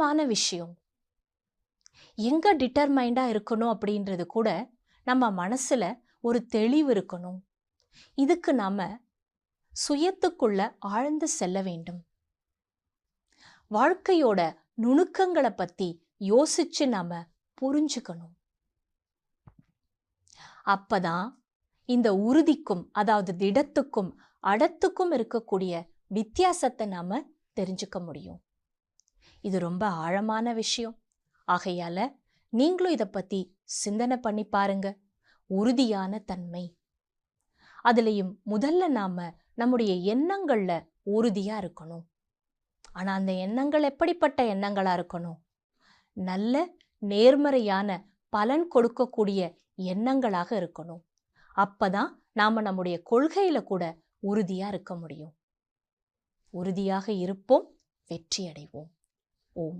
மான விஷயம். எங்கே டிட்டர்மைண்டாக இருக்கணும் அப்படின்றது கூட நம்ம மனசில் ஒரு தெளிவு இருக்கணும். இதுக்கு நாம் சுயத்துக்குள்ள ஆழ்ந்து செல்ல வேண்டும். வாழ்க்கையோட நுணுக்கங்களை பற்றி யோசிச்சு நாம் புரிஞ்சுக்கணும். அப்பதான் இந்த உறுதிக்கும் அதாவது திடத்துக்கும் அடத்துக்கும் இருக்கக்கூடிய வித்தியாசத்தை நாம் தெரிஞ்சுக்க முடியும். இது ரொம்ப ஆழமான விஷயம். ஆகையால நீங்களும் இதை பத்தி சிந்தனை பண்ணி பாருங்க. உறுதியான தன்மை. அதுலேயும் முதல்ல நாம நம்முடைய எண்ணங்கள்ல உறுதியா இருக்கணும். ஆனா அந்த எண்ணங்கள் எப்படிப்பட்ட எண்ணங்களா இருக்கணும்? நல்ல நேர்மறையான பலன் கொடுக்கக்கூடிய எண்ணங்களாக இருக்கணும். அப்பதான் நாம நம்முடைய கொள்கையில கூட உறுதியா இருக்க முடியும். உறுதியாக இருப்போம் வெற்றி அடைவோம் ou